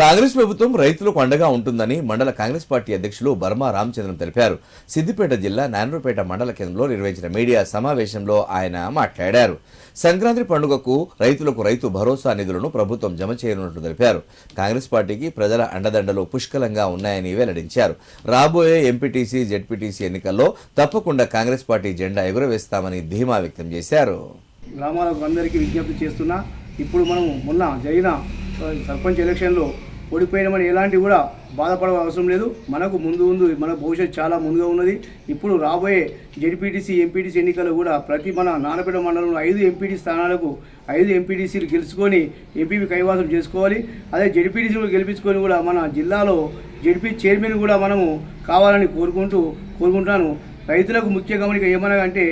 కాంగ్రెస్ ప్రభుత్వం రైతులకు అండగా ఉంటుందని మండల కాంగ్రెస్ పార్టీ అధ్యక్షులు బర్మా రామచంద్రన్ తెలిపారు. సిద్దిపేట జిల్లా నానూరుపేట మండల కేంద్రంలో నిర్వహించిన మీడియా సమావేశంలో ఆయన మాట్లాడారు. సంక్రాంతి పండుగకు రైతులకు రైతు భరోసా నిధులను ప్రభుత్వం జమ చేయనున్నట్లు తెలిపారు. కాంగ్రెస్ పార్టీకి ప్రజల అండదండలు పుష్కలంగా ఉన్నాయని వెల్లడించారు. రాబోయే ఎంపీటీసీ జెడ్పీటీసీ ఎన్నికల్లో తప్పకుండా కాంగ్రెస్ పార్టీ జెండా ఎగురవేస్తామని ధీమా వ్యక్తం చేశారు. గ్రామాలకు అందరికీ విజ్ఞప్తి చేస్తున్నా ఇప్పుడు మనం మొన్న జరిగిన సర్పంచ్ ఎలక్షన్లో ఓడిపోయినామని ఎలాంటి కూడా బాధపడ అవసరం లేదు. మనకు ముందు ముందు మన భవిష్యత్తు చాలా ముందుగా ఉన్నది. ఇప్పుడు రాబోయే జడ్పీటీసీ ఎంపీటీసీ ఎన్నికలు కూడా ప్రతి మన నానపేట మండలంలో ఐదు ఎంపీటీ స్థానాలకు ఐదు ఎంపీటీసీలు గెలుచుకొని ఎంపీపీ కైవాసం చేసుకోవాలి. అదే జడ్పీటీసీలు గెలిపించుకొని కూడా మన జిల్లాలో జడ్పీ చైర్మన్ కూడా మనము కావాలని కోరుకుంటూ కోరుకుంటాను రైతులకు ముఖ్య గమనిక ఏమనగా అంటే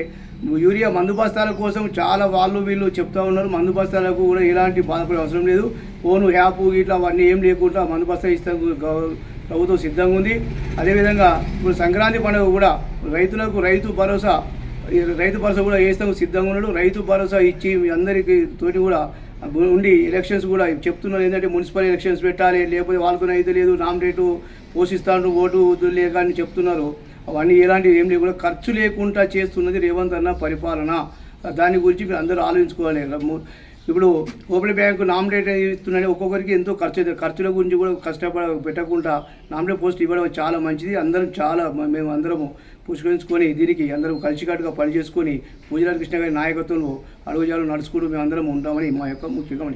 యూరియా మందు బస్తాల కోసం చాలా వాళ్ళు వీళ్ళు చెప్తా ఉన్నారు. మందు బస్తాలకు కూడా ఎలాంటి బాధపడే అవసరం లేదు. ఫోను యాప్ ఇట్లా అవన్నీ ఏం లేకుండా మందు బస్తా ఇస్తా ప్రభుత్వం సిద్ధంగా ఉంది. అదేవిధంగా ఇప్పుడు సంక్రాంతి పండుగ కూడా రైతులకు రైతు భరోసా రైతు భరోసా కూడా వేస్తాం సిద్ధంగా ఉన్నాడు? రైతు భరోసా ఇచ్చి మీ అందరికీ తోటి కూడా ఉండి ఎలక్షన్స్ కూడా చెప్తున్నారు. ఏంటంటే మున్సిపల్ ఎలక్షన్స్ పెట్టాలి లేకపోతే వాళ్ళకు అయితే లేదు నామినేటు పోషిస్తాను ఓటు లేక అని చెప్తున్నారు. అవన్నీ ఎలాంటివి ఏం లేకుండా ఖర్చు లేకుండా చేస్తున్నది రేవంత్ అన్న పరిపాలన. దాని గురించి మీరు అందరూ ఆలోచించుకోవాలి. ఇప్పుడు ఓపెన్ బ్యాంకు నామినేట్ ఇస్తున్నాయి ఒక్కొక్కరికి ఎంతో ఖర్చు అవుతుంది ఖర్చుల గురించి కూడా కష్టపడ పెట్టకుండా నామినేట్ పోస్ట్ ఇవ్వడం చాలా మంచిది. అందరం చాలా మేము అందరము పుష్కరించుకొని దీనికి అందరం కలిసికట్టుగా పనిచేసుకొని పూజలాల్ కృష్ణ గారి నాయకత్వంలో అడుగుజాలు నడుచుకుంటూ మేము అందరం ఉంటామని మా యొక్క ముఖ్యంగా